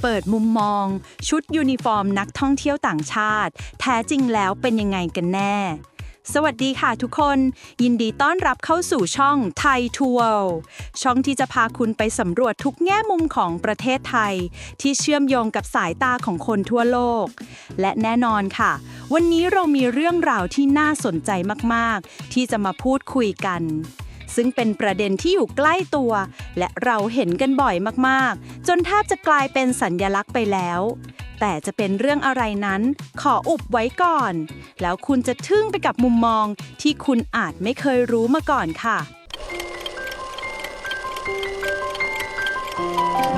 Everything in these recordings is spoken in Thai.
เปิดมุมมอง ชุดยูนิฟอร์มนักท่องเที่ยวต่างชาติ แท้จริงแล้วเป็นยังไงกันแน่ สวัสดีค่ะทุกคน ยินดีต้อนรับเข้าสู่ช่องไทยทัวร์ช่องที่จะพาคุณไปสำรวจทุกแง่มุมของประเทศไทย ที่เชื่อมโยงกับสายตาของคนทั่วโลก และแน่นอนค่ะ วันนี้เรามีเรื่องราวที่น่าสนใจมาก ๆ ที่จะมาพูดคุยกัน ซึ่งเป็นประเด็นที่อยู่ใกล้ตัว และเราเห็นกันบ่อยมากๆ จนแทบจะกลายเป็นสัญญลักษณ์ไปแล้ว แต่จะเป็นเรื่องอะไรนั้น ขออุบไว้ก่อน แล้วคุณจะทึ่งไปกับมุมมองที่คุณอาจไม่เคยรู้มาก่อนค่ะ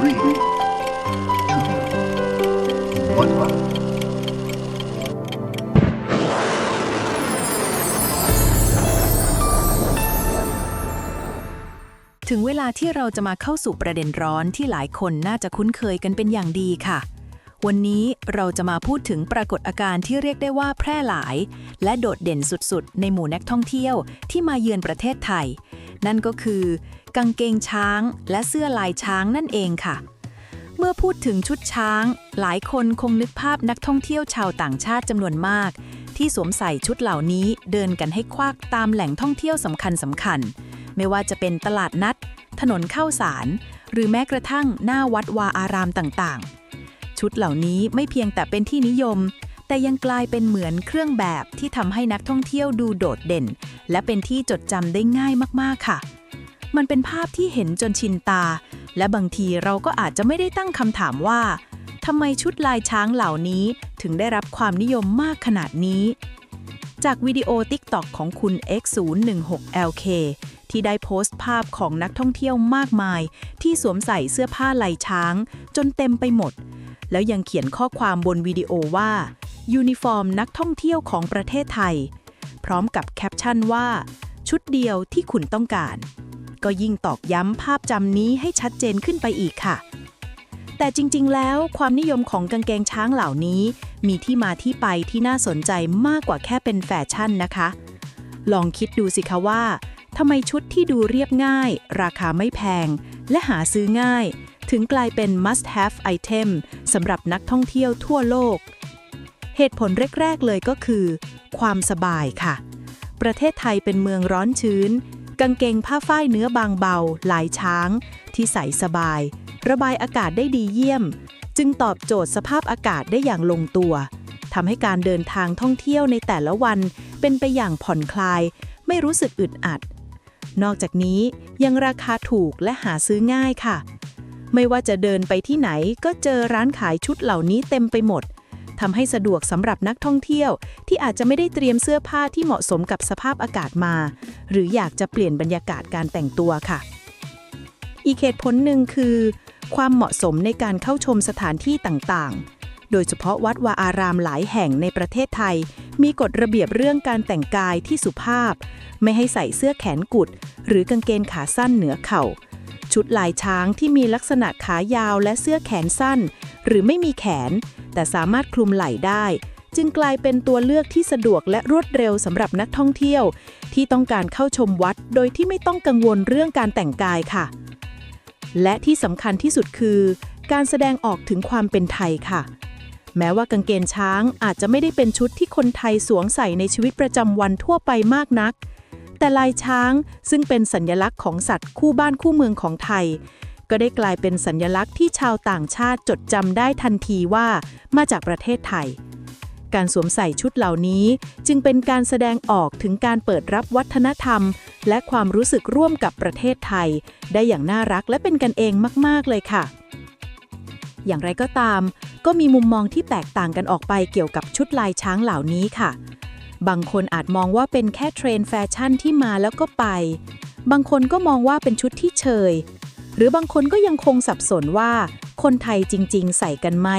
Three, ถึงเวลาที่เราจะมาเข้าสู่ประเด็นร้อนที่หลายคนน่าจะคุ้นเคยกันเป็นอย่างดีค่ะ วันนี้เราจะมาพูดถึงปรากฏอาการที่เรียกได้ว่าแพร่หลาย และโดดเด่นสุดๆ ในหมู่นักท่องเที่ยวที่มาเยือนประเทศไทย นั่นก็คือ กางเกงช้าง และเสื้อลายช้างนั่นเองค่ะ เมื่อพูดถึงชุดช้าง หลายคนคงนึกภาพนักท่องเที่ยวชาวต่างชาติจำนวนมาก ที่สวมใส่ชุดเหล่านี้เดินกันให้ควักตามแหล่งท่องเที่ยวสำคัญสำคัญ ไม่ว่าจะเป็นตลาดนัด ถนนเข้าสาร หรือแม้กระทั่งหน้าวัดวาอารามต่างๆ ชุดเหล่านี้ไม่เพียงแต่เป็นที่นิยม แต่ยังกลายเป็นเหมือนเครื่องแบบที่ทำให้นักท่องเที่ยวดูโดดเด่น และเป็นที่จดจำได้ง่ายมากๆค่ะ มันเป็นภาพที่เห็นจนชินตา และบางทีเราก็อาจจะไม่ได้ตั้งคำถามว่าทำไมชุดลายช้างเหล่านี้ถึงได้รับความนิยมมากขนาดนี้ จากวิดีโอ TikTok ของคุณ X016LK ที่ได้โพสต์ภาพของนักท่องเที่ยวมากมาย ที่สวมใส่เสื้อผ้าลายช้าง จนเต็มไปหมด แล้วยังเขียนข้อความบนวิดีโอว่า ยูนิฟอร์มนักท่องเที่ยวของประเทศไทย พร้อมกับแคปชั่นว่า ชุดเดียวที่คุณต้องการ ก็ยิ่งตอกย้ำภาพจำนี้ให้ชัดเจนขึ้นไปอีกค่ะ แต่จริงๆ แล้วความนิยมของกางเกงช้างเหล่านี้ มีที่มาที่ไปที่น่าสนใจมากกว่าแค่เป็นแฟชั่นนะคะ ลองคิดดูสิคะว่าทำไมชุดที่ดูเรียบง่าย ราคาไม่แพง และหาซื้อง่าย ถึงกลายเป็น must have item สำหรับนักท่องเที่ยวทั่วโลก เหตุผลแรก ๆ เลยก็คือ ความสบายค่ะ ประเทศไทยเป็นเมืองร้อนชื้น กางเกงผ้าฝ้ายเนื้อบางเบาลายช้าง ที่ใส่สบาย ระบายอากาศได้ดีเยี่ยม จึงตอบโจทย์สภาพอากาศได้อย่างลงตัวทำให้การเดินทางท่องเที่ยวในแต่ละวัน เป็นไปอย่างผ่อนคลาย ไม่รู้สึกอึดอัด นอกจากนี้ยังราคาถูกและหาซื้อง่ายค่ะ ไม่ว่าจะเดินไปที่ไหนก็เจอร้านขายชุดเหล่านี้เต็มไปหมดทำให้สะดวกสำหรับนักท่องเที่ยวที่อาจจะไม่ได้เตรียมเสื้อผ้าที่เหมาะสมกับสภาพอากาศมา หรืออยากจะเปลี่ยนบรรยากาศการแต่งตัวค่ะ อีกเหตุผลหนึ่งคือ ความเหมาะสมในการเข้าชมสถานที่ต่างๆ โดยเฉพาะวัดวาอารามหลายแห่งในประเทศไทย มีกฎระเบียบเรื่องการแต่งกายที่สุภาพ ไม่ให้ใส่เสื้อแขนกุด หรือกางเกงขาสั้นเหนือเข่า ชุดลายช้างที่มีลักษณะขายาวและเสื้อแขนสั้น หรือไม่มีแขน แต่สามารถคลุมไหล่ได้จึงกลายเป็นตัวเลือกที่สะดวกและรวดเร็วสำหรับนักท่องเที่ยว ที่ต้องการเข้าชมวัดโดยที่ไม่ต้องกังวลเรื่องการแต่งกายค่ะ และที่สำคัญที่สุดคือ การแสดงออกถึงความเป็นไทยค่ะ แม้ว่ากางเกงช้างอาจจะไม่ได้เป็นชุดที่คนไทยสวมใส่ในชีวิตประจำวันทั่วไปมากนัก แต่ลายช้างซึ่งเป็นสัญลักษณ์ของสัตว์คู่บ้านคู่เมืองของไทย ก็ได้กลายเป็นสัญลักษณ์ที่ชาวต่างชาติจดจำได้ทันทีว่ามาจากประเทศไทย การสวมใส่ชุดเหล่านี้ จึงเป็นการแสดงออกถึงการเปิดรับวัฒนธรรม และความรู้สึกร่วมกับประเทศไทย ได้อย่างน่ารักและเป็นกันเองมาก ๆ เลยค่ะ อย่างไรก็ตาม ก็มีมุมมองที่แตกต่างกันออกไปเกี่ยวกับชุดลายช้างเหล่านี้ค่ะ บางคนอาจมองว่าเป็นแค่เทรนแฟชั่นที่มาแล้วก็ไป บางคนก็มองว่าเป็นชุดที่เชย หรือบางคนก็ยังคงสับสนว่า คนไทยจริง ๆ ใส่กันไหม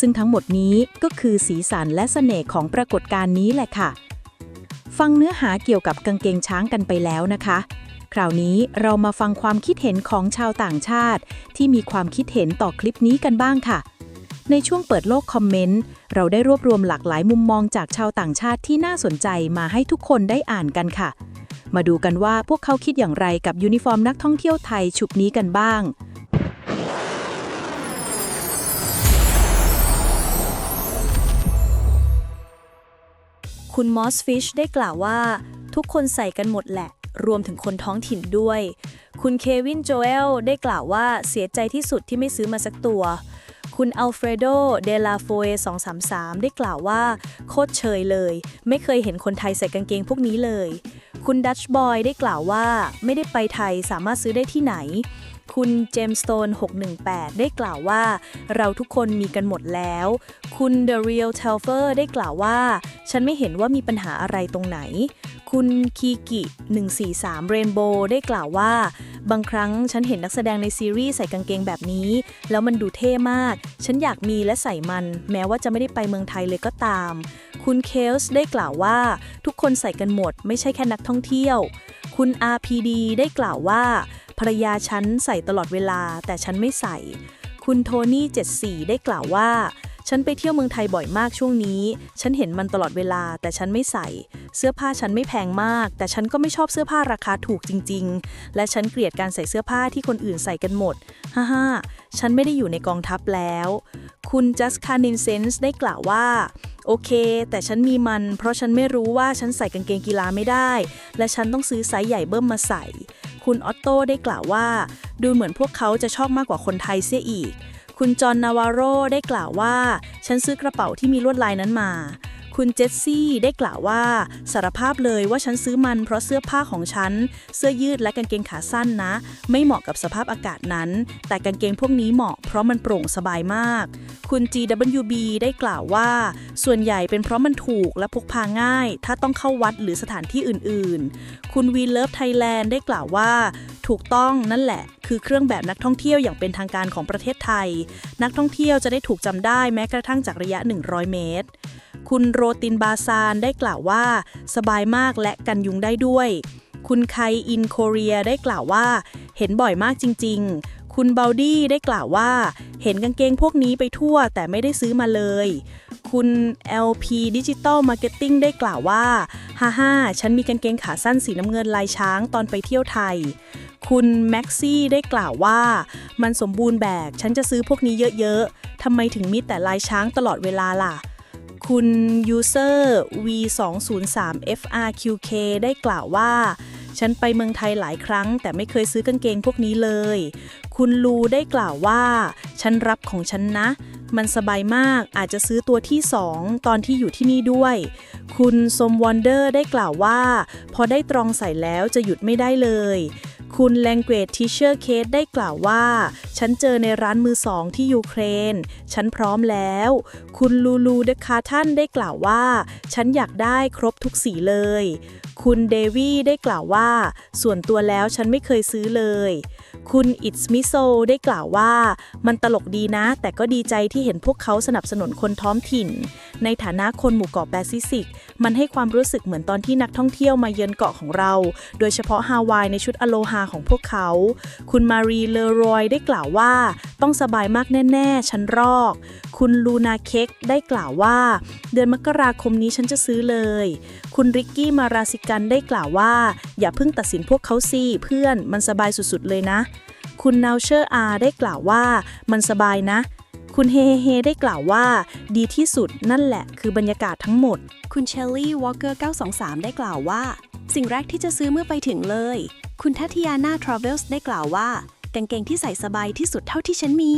ซึ่งทั้งหมดนี้ก็คือสีสันและเสน่ห์ของปรากฏการณ์นี้แหละค่ะ ฟังเนื้อหาเกี่ยวกับกางเกงช้างกันไปแล้วนะคะ คราวนี้เรามาฟังความคิดเห็นของชาวต่างชาติ ที่มีความคิดเห็นต่อคลิปนี้กันบ้างค่ะ ในช่วงเปิดโลกคอมเมนต์ เราได้รวบรวมหลากหลายมุมมองจากชาวต่างชาติที่น่าสนใจมาให้ทุกคนได้อ่านกันค่ะ มาดูกันว่าพวกเขาคิดอย่างไรกับยูนิฟอร์มนักท่องเที่ยวไทยชุดนี้กันบ้าง คุณมอสฟิชได้กล่าวว่า ทุกคนใส่กันหมดแหละ รวมถึงคนท้องถิ่นด้วย คุณเควินโจเอลได้กล่าวว่าเสียใจที่สุดที่ไม่ซื้อมาสักตัว คุณอัลเฟรโด เดลาโฟเอ233 ได้กล่าวว่า โคตรเชยเลย ไม่เคยเห็นคนไทยใส่กางเกงพวกนี้เลย คุณดัชบอยได้กล่าวว่า ไม่ได้ไปไทยสามารถซื้อได้ที่ไหน คุณเจมส์สโตน618 ได้กล่าวว่า เราทุกคนมีกันหมดแล้ว คุณ The Real Telfer ได้กล่าวว่า ฉันไม่เห็นว่ามีปัญหาอะไรตรงไหน คุณคีกิ143 Rainbow ได้กล่าวว่า บางครั้งฉันเห็นนักแสดงในซีรีส์ใส่กางเกงแบบนี้ แล้วมันดูเท่มาก ฉันอยากมีและใส่มัน แม้ว่าจะไม่ได้ไปเมืองไทยเลยก็ตาม คุณเคลส์ได้กล่าวว่า ทุกคนใส่กันหมด ไม่ใช่แค่นักท่องเที่ยว คุณ RPD ได้กล่าวว่า ภรรยาฉันใส่ตลอดเวลาแต่ฉันไม่ใส่ คุณโทนี่ 74 ได้กล่าวว่า ฉันไปเที่ยวเมืองไทยบ่อยมากช่วงนี้ ฉันเห็นมันตลอดเวลาแต่ฉันไม่ใส่ เสื้อผ้าฉันไม่แพงมาก แต่ฉันก็ไม่ชอบเสื้อผ้าราคาถูกจริง ๆ และฉันเกลียดการใส่เสื้อผ้าที่คนอื่นใส่กันหมด ฮ่าฮ่าฉันไม่ได้อยู่ในกองทัพแล้ว คุณ Just c a n i n Sense ได้กล่าวว่า โอเค แต่ฉันมีมัน เพราะฉันไม่รู้ว่าฉันใส่กางเกงกีฬาไม่ได้ และฉันต้องซื้อไซส์ใหญ่เบิ้มมาใส่ คุณออตโต้ได้กล่าวว่า ดูเหมือนพวกเขาจะชอบมากกว่าคนไทยเสียอีก คุณจอห์นนาวาโรได้กล่าวว่า ฉันซื้อกระเป๋าที่มีลวดลายนั้นมา คุณเจสซี่ได้กล่าวว่า สารภาพเลยว่าฉันซื้อมันเพราะเสื้อผ้าของฉัน เสื้อยืดและกางเกงขาสั้นนะ ไม่เหมาะกับสภาพอากาศนั้น แต่กางเกงพวกนี้เหมาะเพราะมันโปร่งสบายมาก คุณ GWB ได้กล่าวว่า ส่วนใหญ่เป็นเพราะมันถูกและพกพาง่าย ถ้าต้องเข้าวัดหรือสถานที่อื่นๆ คุณ We Love Thailand ได้กล่าวว่า ถูกต้องนั่นแหละ คือเครื่องแบบนักท่องเที่ยวอย่างเป็นทางการของประเทศไทย นักท่องเที่ยวจะได้ถูกจำได้แม้กระทั่งจากระยะ 100 เมตร คุณโรตินบาซานได้กล่าวว่า สบายมากและกันยุงได้ด้วย คุณไคอินโคเรียได้กล่าวว่า เห็นบ่อยมากจริง ๆ คุณเบลดี้ได้กล่าวว่า เห็นกางเกงพวกนี้ไปทั่วแต่ไม่ได้ซื้อมาเลย คุณ LP Digital Marketing ได้กล่าวว่า ฮ่าฮ่าฉันมีกางเกงขาสั้นสีน้ำเงินลายช้างตอนไปเที่ยวไทยคุณแม็กซี่ได้กล่าวว่า มันสมบูรณ์แบบ ฉันจะซื้อพวกนี้เยอะ ๆ ทำไมถึงมีแต่ลายช้างตลอดเวลาล่ะ คุณ user v203frqk ได้กล่าวว่า ฉันไปเมืองไทยหลายครั้ง แต่ไม่เคยซื้อกางเกงพวกนี้เลย คุณลูได้กล่าวว่า ฉันรับของฉันนะ มันสบายมากอาจจะซื้อตัวที่ 2 ตอนที่อยู่ที่นี่ด้วย คุณสมวอนเดอร์ได้กล่าวว่า พอได้ตรองใส่แล้วจะหยุดไม่ได้เลย คุณ Language Teacher Kate ได้กล่าวว่า ฉันเจอในร้านมือสองที่ยูเครน ฉันพร้อมแล้ว คุณลูลูเดคาทันได้กล่าวว่า ฉันอยากได้ครบทุกสีเลย คุณเดวี่ได้กล่าวว่า ส่วนตัวแล้วฉันไม่เคยซื้อเลย คุณอิ s มิโซได้กล่าวว่า มันตลกดีนะ แต่ก็ดีใจที่เห็นพวกเขาสนับสนุนคนท้องถิ่น ในฐานะคนหมู่เกาะแปซิฟิก มันให้ความรู้สึกเหมือนตอนที่นักท่องเที่ยวมาเยือนเกาะของเรา โดยเฉพาะฮาวายในชุดอโลฮาของพวกเขา คุณมารีเลอรอยได้กล่าวว่า ต้องสบายมากแน่ ๆ ฉันรอก คุณลูนาเค้กได้กล่าวว่า เดือนมกราคมนี้ฉันจะซื้อเลย คุณริกกี้มาราซิกันได้กล่าวว่า อย่าเพิ่งตัดสินพวกเขาสิเพื่อนมันสบายสุดๆเลยนะคุณนาวเชอร์อาได้กล่าวว่า มันสบายนะ คุณเฮเฮได้กล่าวว่า ดีที่สุดนั่นแหละคือบรรยากาศทั้งหมด คุณเชลลี่วอลเกอร์923 ได้กล่าวว่า สิ่งแรกที่จะซื้อเมื่อไปถึงเลย คุณทัตยานาทราเวลส์ได้กล่าวว่ากางเกงที่ใส่สบายที่สุดเท่าที่ฉันมี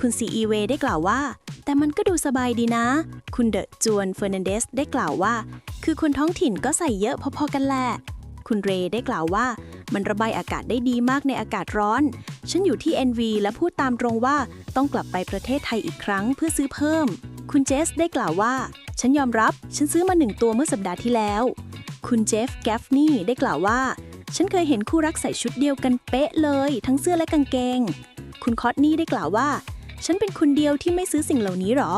คุณซีอีเวได้กล่าวว่า แต่มันก็ดูสบายดีนะ คุณเดอะจวนเฟอร์นันเดสได้กล่าวว่า คือคนท้องถิ่นก็ใส่เยอะพอๆกันแหละ คุณเรย์ได้กล่าวว่า มันระบายอากาศได้ดีมากในอากาศร้อน ฉันอยู่ที่ NV และพูดตามตรงว่าต้องกลับไปประเทศไทยอีกครั้งเพื่อซื้อเพิ่ม คุณเจสได้กล่าวว่า ฉันยอมรับ ฉันซื้อมาหนึ่งตัวเมื่อสัปดาห์ที่แล้ว คุณเจฟแกฟนี่ได้กล่าวว่า ฉันเคยเห็นคู่รักใส่ชุดเดียวกันเป๊ะเลย ทั้งเสื้อและกางเกง คุณคอตนี่ได้กล่าวว่า ฉันเป็นคนเดียวที่ไม่ซื้อสิ่งเหล่านี้หรอ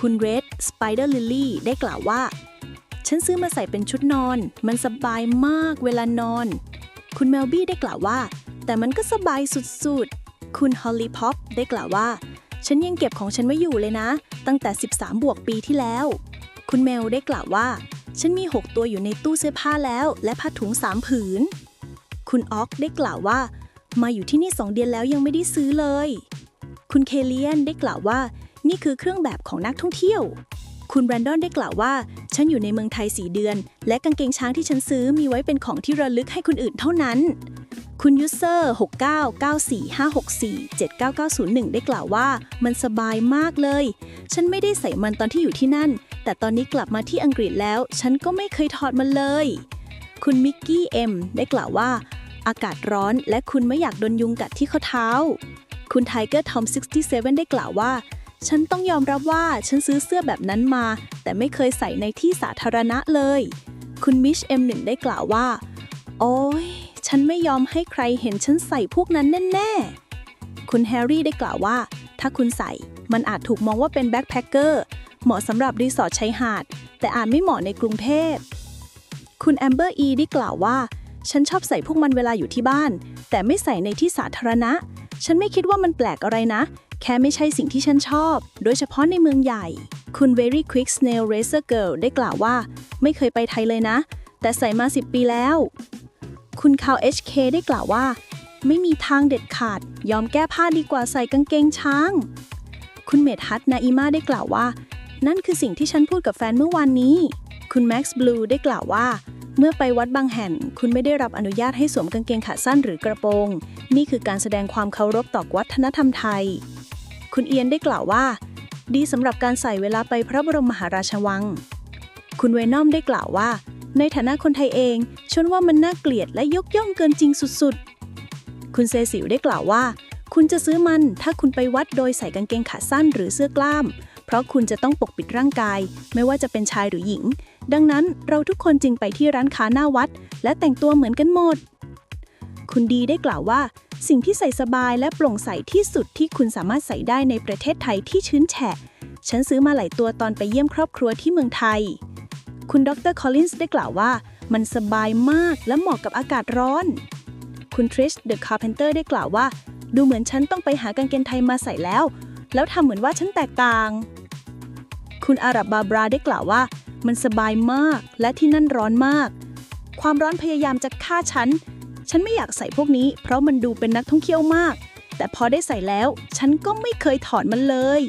คุณเรดสไปเดอร์ลิลลี่ได้กล่าวว่า ฉันซื้อมาใส่เป็นชุดนอน มันสบายมากเวลานอน คุณเมลบี้ได้กล่าวว่า แต่มันก็สบายสุดๆ คุณฮอลลี่พ็อปได้กล่าวว่า ฉันยังเก็บของฉันไว้อยู่เลยนะ ตั้งแต่ 13 บวกปีที่แล้ว คุณเมลได้กล่าวว่า ฉันมี 6 ตัวอยู่ในตู้เสื้อผ้าแล้ว และผ้าถุง 3 ผืน คุณออกได้กล่าวว่า มาอยู่ที่นี่ 2 เดือนแล้วยังไม่ได้ซื้อเลย คุณเคเลียนได้กล่าวว่า นี่คือเครื่องแบบของนักท่องเที่ยว คุณแบรนดอนได้กล่าวว่า ฉันอยู่ในเมืองไทย 4 เดือน และกางเกงช้างที่ฉันซื้อมีไว้เป็นของที่ระลึกให้คนอื่นเท่านั้น คุณยูเซอร์ 69945647991 ได้กล่าวว่า มันสบายมากเลย ฉันไม่ได้ใส่มันตอนที่อยู่ที่นั่น แต่ตอนนี้กลับมาที่อังกฤษแล้ว ฉันก็ไม่เคยถอดมันเลย คุณมิกกี้เอ็มได้กล่าวว่า อากาศร้อนและคุณไม่อยากโดนยุงกัดที่ข้อเท้า คุณไทเกอร์ทอม 67 ได้กล่าวว่า ฉันต้องยอมรับว่าฉันซื้อเสื้อแบบนั้นมา แต่ไม่เคยใส่ในที่สาธารณะเลย คุณมิช M1 ได้กล่าวว่า โอ้ยฉันไม่ยอมให้ใครเห็นฉันใส่พวกนั้นแน่ๆ คุณแฮร์รี่ได้กล่าวว่า ถ้าคุณใส่ มันอาจถูกมองว่าเป็นแบ็คแพคเกอร์ เหมาะสำหรับรีสอร์ทชายหาด แต่อาจไม่เหมาะในกรุงเทพ คุณแอมเบอร์อีได้กล่าวว่า ฉันชอบใส่พวกมันเวลาอยู่ที่บ้าน แต่ไม่ใส่ในที่สาธารณะ ฉันไม่คิดว่ามันแปลกอะไรนะ แค่ไม่ใช่สิ่งที่ฉันชอบ โดยเฉพาะในเมืองใหญ่ คุณ Very Quick Snail Racer Girl ได้กล่าวว่า ไม่เคยไปไทยเลยนะ แต่ใส่มา 10 ปีแล้ว คุณคาว HK ได้กล่าวว่า ไม่มีทางเด็ดขาด ยอมแก้ผ้าดีกว่าใส่กางเกงช้าง คุณเมธฮัตนาอิมาได้กล่าวว่า นั่นคือสิ่งที่ฉันพูดกับแฟนเมื่อวานนี้ คุณแม็กซ์บลูได้กล่าวว่าเมื่อไปวัดบางแห่ง คุณไม่ได้รับอนุญาตให้สวมกางเกงขาสั้นหรือกระโปรง นี่คือการแสดงความเคารพต่อวัฒนธรรมไทย คุณเอียนได้กล่าวว่า ดีสำหรับการใส่เวลาไปพระบรมมหาราชวัง คุณเวนอมได้กล่าวว่า ในฐานะคนไทยเองชนว่ามันน่าเกลียดและยกย่องเกินจริงสุดๆ คุณเซซิลได้กล่าวว่า คุณจะซื้อมันถ้าคุณไปวัดโดยใส่กางเกงขาสั้นหรือเสื้อกล้าม เพราะคุณจะต้องปกปิดร่างกาย ไม่ว่าจะเป็นชายหรือหญิง ดังนั้นเราทุกคนจึงไปที่ร้านค้าหน้าวัด และแต่งตัวเหมือนกันหมด คุณดีได้กล่าวว่า สิ่งที่ใส่สบายและโปร่งใสที่สุดที่คุณสามารถใส่ได้ในประเทศไทยที่ชื้นแฉะ ฉันซื้อมาหลายตัวตอนไปเยี่ยมครอบครัวที่เมืองไทย คุณดรคอลลินส์ได้กล่าวว่า มันสบายมากและเหมาะกับอากาศร้อน คุณทริชเดอะคาร์เพนเตอร์ได้กล่าวว่า ดูเหมือนฉันต้องไปหากางเกงไทยมาใส่แล้ว แล้วทำเหมือนว่าฉันแตกต่าง คุณอารับบาบราได้กล่าวว่า มันสบายมากและที่นั่นร้อนมาก ความร้อนพยายามจะฆ่าฉัน ฉันไม่อยากใส่พวกนี้ เพราะมันดูเป็นนักท่องเที่ยวมาก แต่พอได้ใส่แล้ว ฉันก็ไม่เคยถอดมันเลย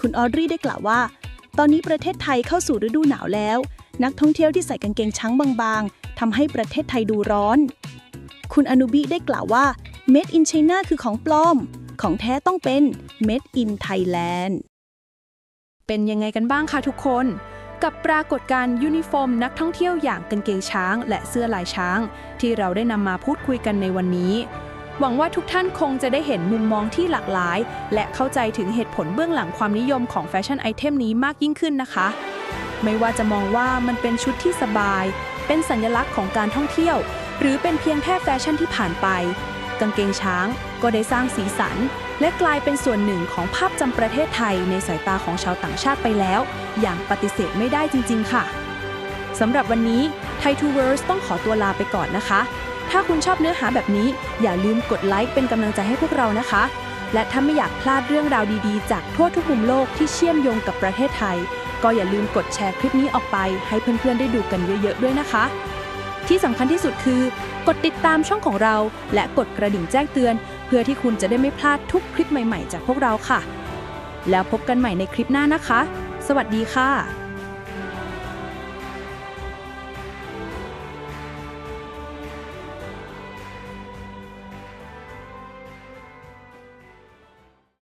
คุณออดรีได้กล่าวว่า ตอนนี้ประเทศไทยเข้าสู่ฤดูหนาวแล้ว นักท่องเที่ยวที่ใส่กางเกงช้างบางๆทำให้ประเทศไทยดูร้อน คุณอนุบิได้กล่าวว่า Made in China คือของปลอม ของแท้ต้องเป็น Made in Thailand เป็นยังไงกันบ้างคะทุกคน กับปรากฏการณ์ยูนิฟอร์มนักท่องเที่ยวอย่างกางเกงช้าง และเสื้อลายช้าง ที่เราได้นำมาพูดคุยกันในวันนี้ หวังว่าทุกท่านคงจะได้เห็นมุมมองที่หลากหลาย และเข้าใจถึงเหตุผลเบื้องหลังความนิยมของแฟชั่นไอเทมนี้มากยิ่งขึ้นนะคะ ไม่ว่าจะมองว่ามันเป็นชุดที่สบาย เป็นสัญลักษณ์ของการท่องเที่ยว หรือเป็นเพียงแค่แฟชั่นที่ผ่านไป กางเกงช้างก็ได้สร้างสีสัน และกลายเป็นส่วนหนึ่งของภาพจำประเทศไทยในสายตาของชาวต่างชาติไปแล้ว อย่างปฏิเสธไม่ได้จริง ๆ ค่ะสำหรับวันนี้ Thai to Words ต้องขอตัวลาไปก่อนนะคะ ถ้าคุณชอบเนื้อหาแบบนี้ อย่าลืมกดไลค์เป็นกำลังใจให้พวกเรานะคะ และถ้าไม่อยากพลาดเรื่องราวดีๆ จากทั่วทุกมุมโลกที่เชื่อมโยงกับประเทศไทย ก็อย่าลืมกดแชร์คลิปนี้ออกไป ให้เพื่อนๆได้ดูกันเยอะๆด้วยนะคะ ที่สำคัญที่สุดคือ กดติดตามช่องของเรา และกดกระดิ่งแจ้งเตือน เพื่อที่คุณจะได้ไม่พลาดทุกคลิปใหม่ๆ จากพวกเราค่ะ แล้วพบกันใหม่ในคลิปหน้านะคะ สวัสดีค่ะ